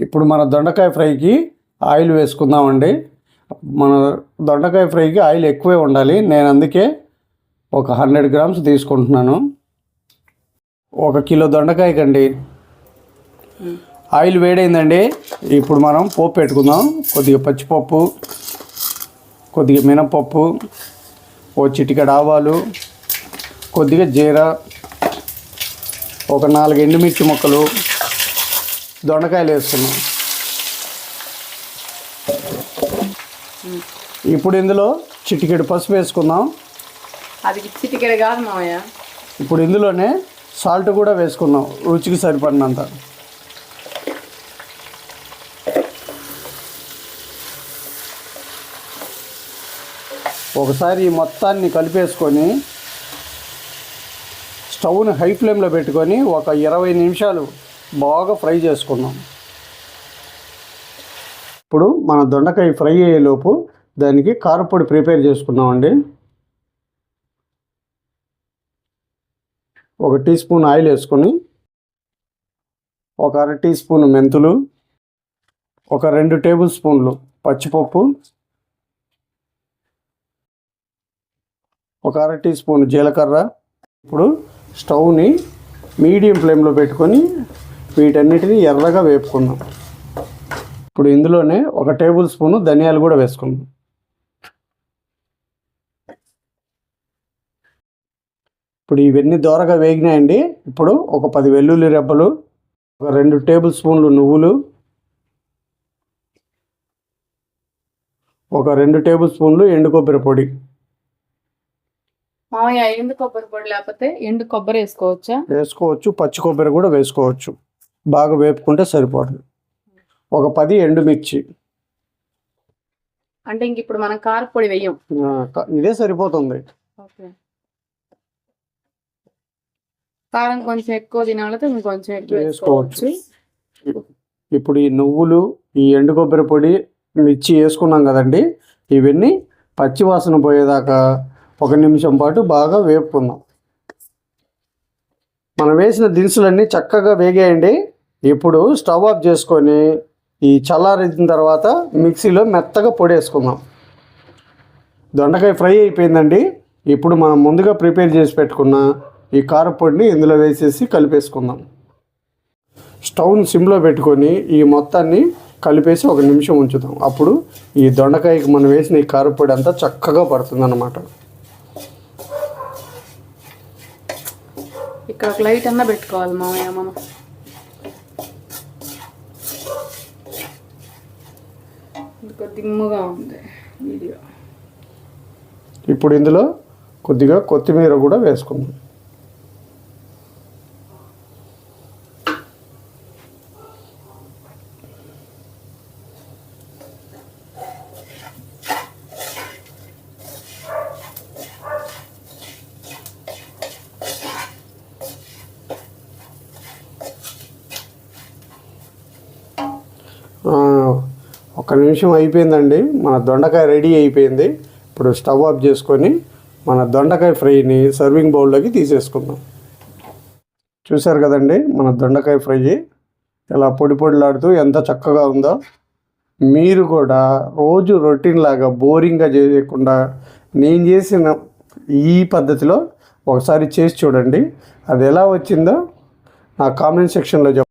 ఇప్పుడు మన దొండకాయ ఫ్రైకి ఆయిల్ వేసుకుందామండి. మన దొండకాయ ఫ్రైకి ఆయిల్ ఎక్కువే ఉండాలి. నేను అందుకే ఒక హండ్రెడ్ గ్రామ్స్ తీసుకుంటున్నాను. ఒక కిలో దొండకాయకండి. ఆయిల్ వేడైందండి. ఇప్పుడు మనం పోపు పెట్టుకుందాం. కొద్దిగా పచ్చిపప్పు కొద్దిగా మినపప్పు ఓ చిటికెడు ఆవాలు కొద్దిగా జీరా ఒక నాలుగు ఎండుమిర్చి ముక్కలు దొండకాయలు వేసుకున్నాం ఇప్పుడు ఇందులో చిటికెడు పసుపు వేసుకుందాం. అది చిటికెడ కాదు మామయ్య ఇప్పుడు ఇందులోనే సాల్ట్ కూడా వేసుకుందాం రుచికి సరిపడినంత. ఒకసారి ఈ మొత్తాన్ని కలిపేసుకొని స్టవ్ని హై ఫ్లేమ్లో పెట్టుకొని ఒక ఇరవై నిమిషాలు బాగా ఫ్రై చేసుకున్నాం ఇప్పుడు మన దొండకాయ ఫ్రై అయ్యేలోపు దానికి కారపొడి ప్రిపేర్ చేసుకుందామండి. ఒక టీ స్పూన్ ఆయిల్ వేసుకొని ఒక అర టీ స్పూన్ మెంతులు ఒక రెండు టేబుల్ స్పూన్లు పచ్చిపప్పు ఒక అర టీ స్పూన్ జీలకర్ర. ఇప్పుడు స్టవ్ని మీడియం ఫ్లేమ్లో పెట్టుకొని వీటన్నిటిని ఎర్రగా వేపుకుందాం ఇప్పుడు ఇందులోనే ఒక టేబుల్ స్పూన్ ధనియాలు కూడా వేసుకుందాం. ఇప్పుడు ఇవన్నీ దోరగా వేగినాయండి. ఇప్పుడు ఒక పది వెల్లుల్లి రెబ్బలు ఒక రెండు టేబుల్ స్పూన్లు నువ్వులు ఒక రెండు టేబుల్ స్పూన్లు ఎండు కొబ్బరి పొడి. మామయ్య ఎండు కొబ్బరి పొడి లేకపోతే ఎండు కొబ్బరి వేసుకోవచ్చా? వేసుకోవచ్చు పచ్చి కొబ్బరి కూడా వేసుకోవచ్చు. బాగా వేపుకుంటే సరిపోతుంది. ఒక పది ఎండుమిర్చి అంటే ఇంక ఇప్పుడు మనం కారపొడి క- ఇదే సరిపోతుంది. కారం కొంచెం ఎక్కువ తినాలంటే ఇంకొంచెం ఎక్కువ వేసుకోవచ్చు. వేసుకోవచ్చు. ఇప్పుడు ఈ నువ్వులు ఈ ఎండు కొబ్బరి పొడి మిర్చి వేసుకున్నాం కదండి. ఇవన్నీ పచ్చి వాసన పోయేదాకా ఒక నిమిషం పాటు బాగా వేపుకుందాం. మనం వేసిన దినుసులన్నీ చక్కగా వేగేయండి. ఇప్పుడు స్టవ్ ఆఫ్ చేసుకొని ఈ చల్లారిన తర్వాత మిక్సీలో మెత్తగా పొడి వేసుకుందాం. దొండకాయ ఫ్రై అయిపోయిందండి. ఇప్పుడు మనం ముందుగా ప్రిపేర్ చేసి పెట్టుకున్న ఈ కారపొడిని ఇందులో వేసేసి కలిపేసుకుందాం. స్టవ్ని సిమ్లో పెట్టుకొని ఈ మొత్తాన్ని కలిపేసి ఒక నిమిషం ఉంచుతాం అప్పుడు ఈ దొండకాయకి మనం వేసిన ఈ కారపొడి అంతా చక్కగా పడుతుంది అన్నమాట ఇక్కడ ఒక లైట్ అన్న పెట్టుకోవాలి మామయ్య మనం. ఇంకో దిమ్ముగా ఉంది వీడియో. ఇప్పుడు ఇందులో కొద్దిగా కొత్తిమీర కూడా వేసుకుందాం. ఆ, ఒక నిమిషం అయిపోయిందండి. మన దొండకాయ రెడీ అయిపోయింది. ఇప్పుడు స్టవ్ ఆఫ్ చేసుకొని మన దొండకాయ ఫ్రైని సర్వింగ్ బౌల్లోకి తీసేసుకుందాం. చూశారు కదండి మన దొండకాయ ఫ్రై ఎలా పొడి పొడిలాడుతూ ఎంత చక్కగా ఉందో. మీరు కూడా రోజు రొటీన్ లాగా బోరింగ్గా చేయకుండా నేను చేసిన ఈ పద్ధతిలో ఒకసారి చేసి చూడండి. అది ఎలా వచ్చిందో నా కామెంట్ సెక్షన్లో చెప్